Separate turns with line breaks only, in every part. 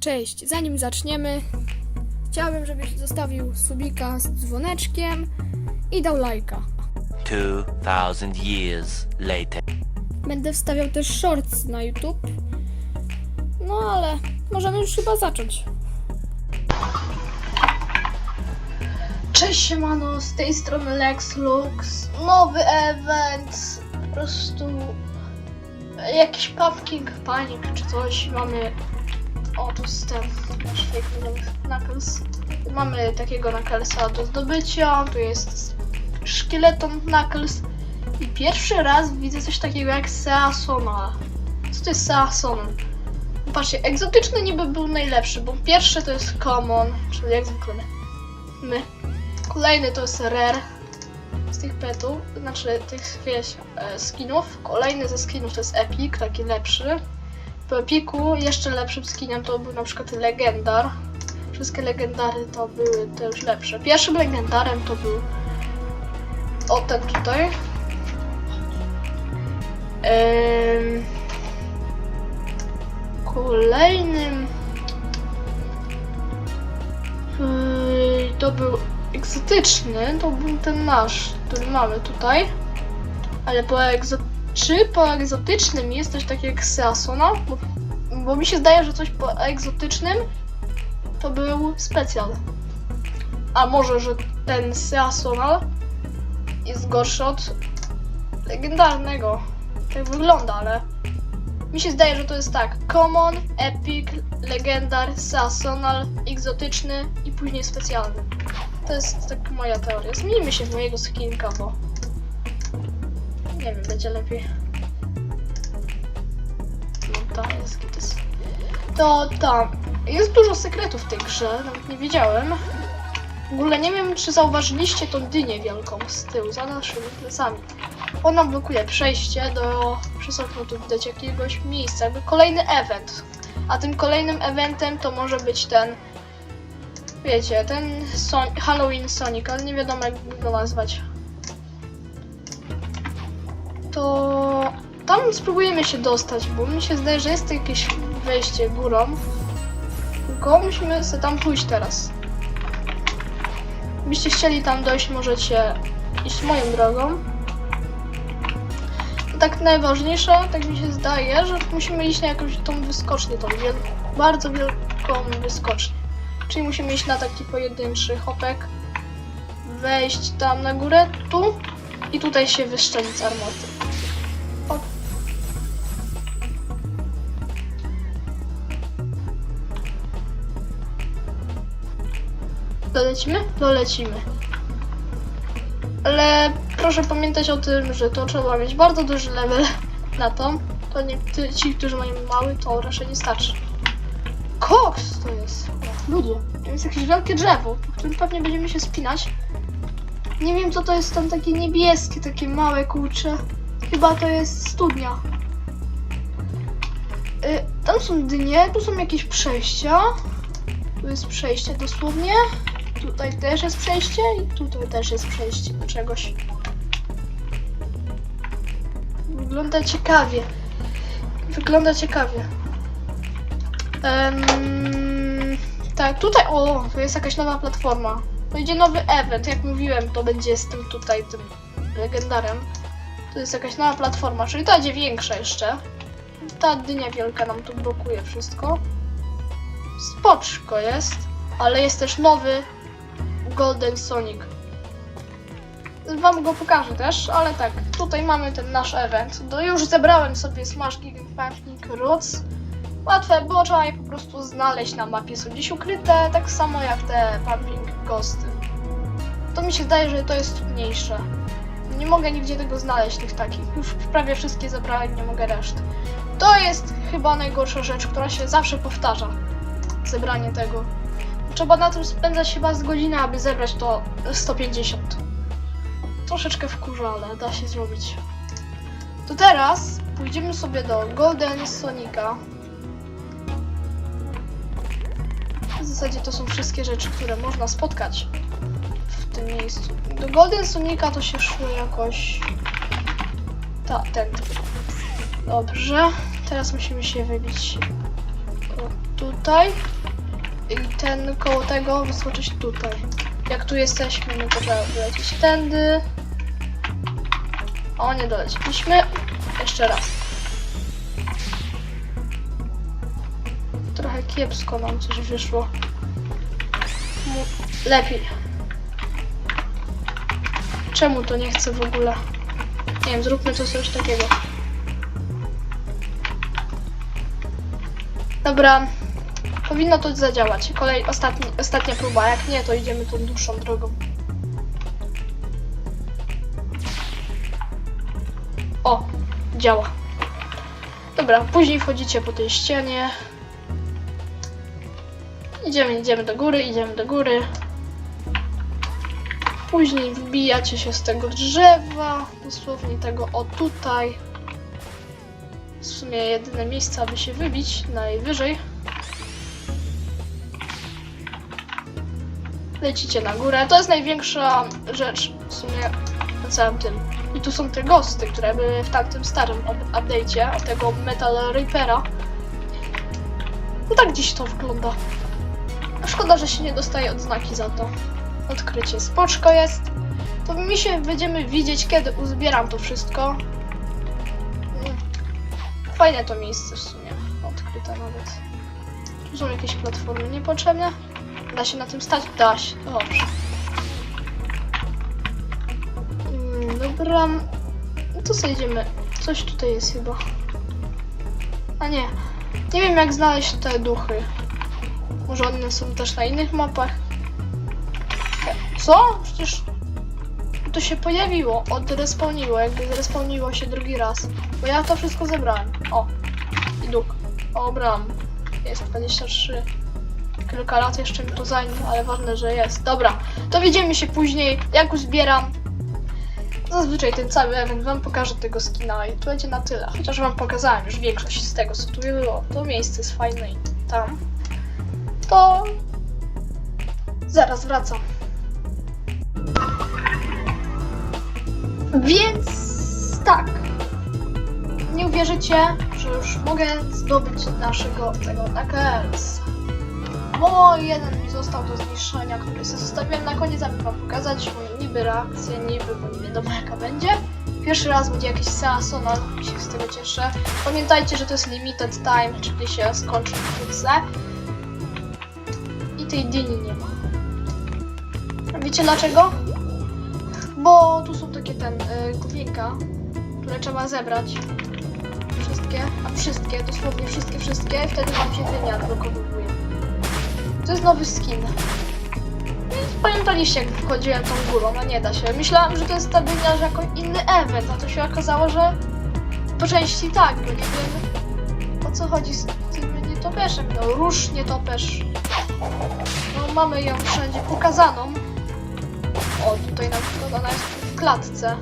Cześć, zanim zaczniemy, chciałbym, żebyś zostawił subika z dzwoneczkiem i dał lajka.
2000 years later.
Będę wstawiał też shorts na YouTube. No ale możemy już chyba zacząć. Cześć siemano, z tej strony Lex Lux. Nowy event, po prostu jakiś pumpkin panic czy coś. Mamy, o tu jest ten nasz fake knuckles. Mamy takiego knucklesa do zdobycia, tu jest szkieleton knuckles. I pierwszy raz widzę coś takiego jak Seasona. Co to jest Season? Patrzcie, egzotyczny niby był najlepszy, bo pierwszy to jest common, czyli jak zwykle my. Kolejny to jest rare z tych petów, znaczy tych wiesz, e, skinów. Kolejny ze skinów to jest epic, taki lepszy. Po epiku jeszcze lepszym skinem to był na przykład legendar. Wszystkie legendary to były te już lepsze. Pierwszym legendarem to był o ten tutaj. Em, Kolejnym yy, to był egzotyczny, to był ten nasz, który mamy tutaj. Ale po egzo... czy po egzotycznym jest coś takiego jak Seasona? Bo, bo mi się zdaje, że coś po egzotycznym to był specjal. A może, że ten Seasonal jest gorszy od legendarnego. Tak wygląda, ale mi się zdaje, że to jest tak. Common, epic, legendar, seasonal, egzotyczny i później specjalny. To jest tak moja teoria. Zmienimy się w mojego skinka, bo nie wiem, będzie lepiej. No tam jest kites. To tam. Jest dużo sekretów w tej grze, nawet nie wiedziałem. W ogóle nie wiem, czy zauważyliście tą dynię wielką z tyłu, za naszymi plecami. Ona blokuje przejście do przez okno tu widać jakiegoś miejsca, jakby kolejny event. A tym kolejnym eventem to może być ten wiecie, ten Son Halloween Sonic, ale nie wiadomo jak go nazwać. To tam spróbujemy się dostać, bo mi się zdaje, że jest jakieś wejście górą. Tylko musimy sobie tam pójść teraz. Gdybyście chcieli tam dojść, możecie iść moją drogą tak najważniejsze, tak mi się zdaje, że musimy iść na jakąś tą wyskocznię, tą wiel bardzo wielką wyskocznię. Czyli musimy iść na taki pojedynczy hopek, wejść tam na górę, tu i tutaj się wyszczelić z armaty. Dolecimy? Dolecimy. Ale proszę pamiętać o tym, że to trzeba mieć bardzo duży level na to. To nie ty, ci, którzy mają mały, to raczej nie starczy. Koks to jest. Ludzie. To jest jakieś wielkie drzewo, po którym pewnie będziemy się spinać. Nie wiem co to jest tam takie niebieskie, takie małe kurcze. Chyba to jest studnia. Y, tam są dynie, tu są jakieś przejścia. Tu jest przejście dosłownie. Tutaj też jest przejście i tutaj też jest przejście do czegoś. Wygląda ciekawie. Wygląda ciekawie. Em, tak, tutaj, o, to jest jakaś nowa platforma. Będzie nowy event, jak mówiłem, to będzie z tym tutaj, tym legendarem. To jest jakaś nowa platforma, czyli ta będzie większa jeszcze. Ta dynia wielka nam tu blokuje wszystko. Spoczko jest, ale jest też nowy Golden Sonic. Wam go pokażę też, ale tak, tutaj mamy ten nasz event. No już zebrałem sobie Smash Gig Pumpkin Roots. Łatwe, bo trzeba je po prostu znaleźć na mapie. Są gdzieś ukryte, tak samo jak te Pumping Ghosty. To mi się zdaje, że to jest trudniejsze. Nie mogę nigdzie tego znaleźć, tych takich. Już prawie wszystkie zebrałem, nie mogę reszt. To jest chyba najgorsza rzecz, która się zawsze powtarza. Zebranie tego. Trzeba na tym spędzać chyba z godziny, aby zebrać to 150. Troszeczkę wkurza, ale da się zrobić. To teraz pójdziemy sobie do Golden Sonika. W zasadzie to są wszystkie rzeczy, które można spotkać w tym miejscu. Do Golden Sonika to się szło jakoś... Ta, ten. Dobrze. Teraz musimy się wybić tutaj i ten koło tego wyskoczyć tutaj. Jak tu jesteśmy, no to trzeba wylecieć tędy. O, nie doleciliśmy. Jeszcze raz. Trochę kiepsko nam coś wyszło. Lepiej. Czemu to nie chce w ogóle? Nie wiem, zróbmy to coś takiego. Dobra, powinno to zadziałać. Kolej, ostatni, ostatnia próba. Jak nie, to idziemy tą dłuższą drogą. O, działa. Dobra, później wchodzicie po tej ścianie. Idziemy, idziemy do góry, idziemy do góry. Później wbijacie się z tego drzewa, dosłownie tego o tutaj. W sumie jedyne miejsce, aby się wybić najwyżej. Lecicie na górę. To jest największa rzecz w sumie na całym tym. I tu są te ghosty, które były w tamtym starym up- update'cie, tego Metal Reapera. No tak dziś to wygląda. Szkoda, że się nie dostaje odznaki za to. Odkrycie spoczko jest. To mi się będziemy widzieć, kiedy uzbieram to wszystko. Mm. Fajne to miejsce w sumie. Odkryte nawet. Tu są jakieś platformy niepotrzebne. Da się na tym stać? Da się. Dobrze. Mm, Dobra. No to sobie idziemy. Coś tutaj jest chyba. A nie. Nie wiem jak znaleźć te duchy. Może one są też na innych mapach. Co? Przecież to się pojawiło, odrespawniło, jakby zrespawniło się drugi raz. Bo ja to wszystko zebrałem. O, i duch. O, bram. Jest 23. Kilka lat jeszcze mi to zajmie, ale ważne, że jest. Dobra, to widzimy się później, jak uzbieram. Zazwyczaj ten cały event wam pokażę tego skina i to będzie na tyle. Chociaż wam pokazałem już większość z tego, co tu było. To miejsce jest fajne i tam. To zaraz wracam. Więc tak. Nie uwierzycie, że już mogę zdobyć naszego tego AKS. Bo jeden mi został do zniszczenia, który sobie zostawiłem na koniec, aby wam pokazać moją niby reakcję, niby, bo nie wiadomo jaka będzie. Pierwszy raz będzie jakiś seansonal, się z tego cieszę. Pamiętajcie, że to jest limited time, czyli się skończy wkrótce. I tej dyni nie ma. Wiecie dlaczego? Bo tu są takie ten y, które trzeba zebrać. Wszystkie, a wszystkie, dosłownie wszystkie, wszystkie wtedy wam się dynia odblokowuje. To jest nowy skin. Pamiętaliście jak wchodziłem tą górą, no nie da się. Myślałam, że to jest ta dynia, że jako inny event, a to się okazało, że po części tak, bo nie wiem o co chodzi z tym nietoperzem. No róż nietoperz. No mamy ją wszędzie pokazaną. O, tutaj na przykład ona jest w klatce.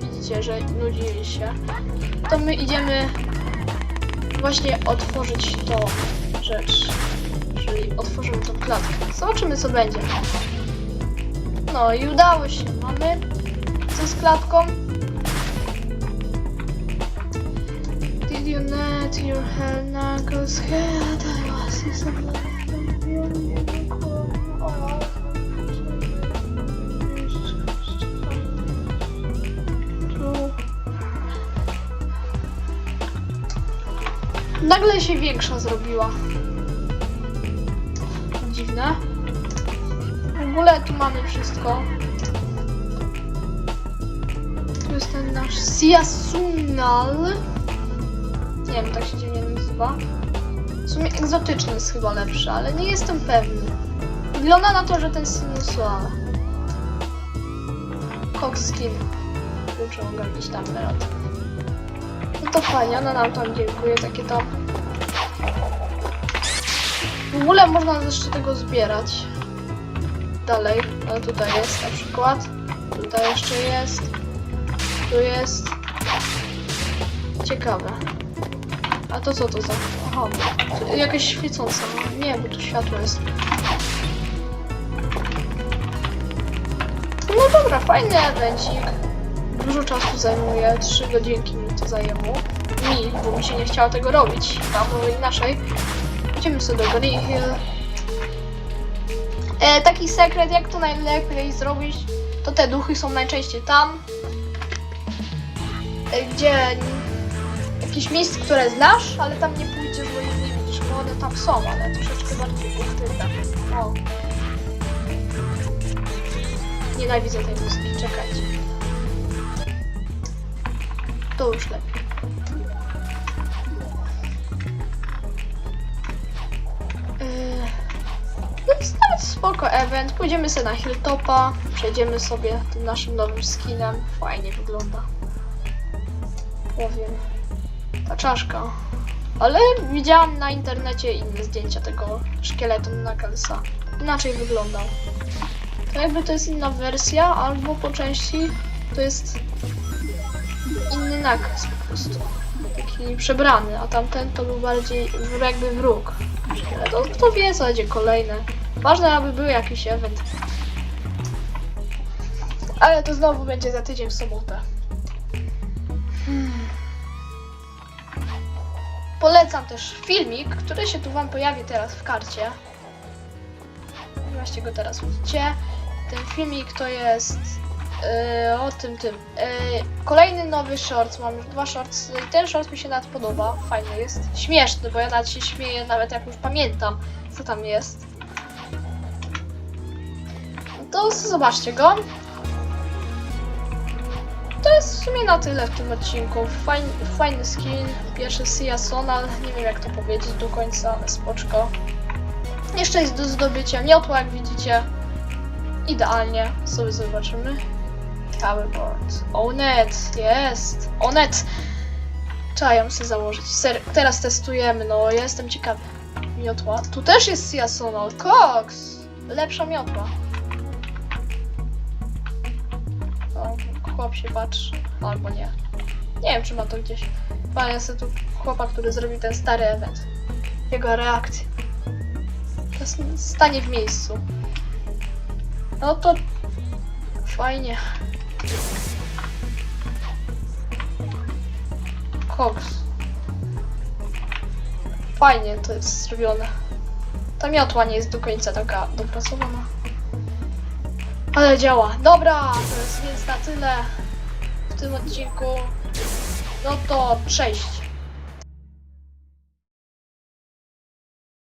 Widzicie, że nudzi się. To my idziemy właśnie otworzyć tą rzecz. Otworzymy tą klatkę. Zobaczymy co będzie. No i udało się. Mamy co z klatką? Did you net your knuckles head? I was Nagle się większa zrobiła. Ogóle tu mamy wszystko. Tu jest ten nasz Siasunal. Nie wiem, tak się dziwnie nazywa. W sumie egzotyczny jest chyba lepszy, ale nie jestem pewny. Wygląda na to, że ten Sinusual. Cox Skin. Kurczę, mogę mieć tam melod. No to fajnie, ona nam tam dziękuję, takie tam. W ogóle można jeszcze tego zbierać. Dalej, ale tutaj jest na przykład. Tutaj jeszcze jest. Tu jest. Ciekawe. A to co to za... Aha, jakaś świecąca. No, Nie, bo tu światło jest. No dobra, fajny evencik. Dużo czasu zajmuje, 3 godzinki mi to zajęło. Mi, bo mi się nie chciało tego robić, tam było inaczej. Idziemy sobie do Green Hill. E, taki sekret, jak to najlepiej zrobić, to te duchy są najczęściej tam, e, gdzie jakieś miejsce, które znasz, ale tam nie pójdziesz, bo ich nie widzisz, bo one tam są, ale troszeczkę bardziej ukryte. O. Nienawidzę tej muzyki, czekajcie. To już lepiej. Spoko event. Pójdziemy sobie na Hilltopa, przejdziemy sobie tym naszym nowym skinem. Fajnie wygląda. Powiem. Ta czaszka. Ale widziałam na internecie inne zdjęcia tego szkieletu Knucklesa. Inaczej wyglądał. To jakby to jest inna wersja, albo po części to jest inny Knuckles po prostu. Taki przebrany, a tamten to był bardziej jakby wróg. To kto wie, co będzie kolejne. Ważne, aby był jakiś event. Ale to znowu będzie za tydzień w sobotę. Hmm. Polecam też filmik, który się tu wam pojawi teraz w karcie. Właśnie go teraz widzicie. Ten filmik to jest yy, o tym, tym. Yy, kolejny nowy short, mam już dwa shorts. Ten short mi się nawet podoba, fajny jest. Śmieszny, bo ja nawet się śmieję, nawet jak już pamiętam, co tam jest. To zobaczcie go. To jest w sumie na tyle w tym odcinku. Fajny, fajny skin, pierwszy Sia Sonal, nie wiem jak to powiedzieć do końca, ale spoczko. Jeszcze jest do zdobycia miotła, jak widzicie. Idealnie, sobie zobaczymy. Powerboard. Onet, jest. Onet. Trzeba ją sobie założyć. Ser teraz testujemy, no jestem ciekawy. Miotła. Tu też jest Sia Sonal. Cox! Lepsza miotła. Chłop się patrzy. Albo nie. Nie wiem, czy ma to gdzieś. Chyba jest tu chłopa, który zrobił ten stary event. Jego reakcja. To jest stanie w miejscu. No to fajnie. Cox. Fajnie to jest zrobione. Ta miotła nie jest do końca taka dopracowana. Ale działa. Dobra, to jest więc na tyle w tym odcinku. No to cześć.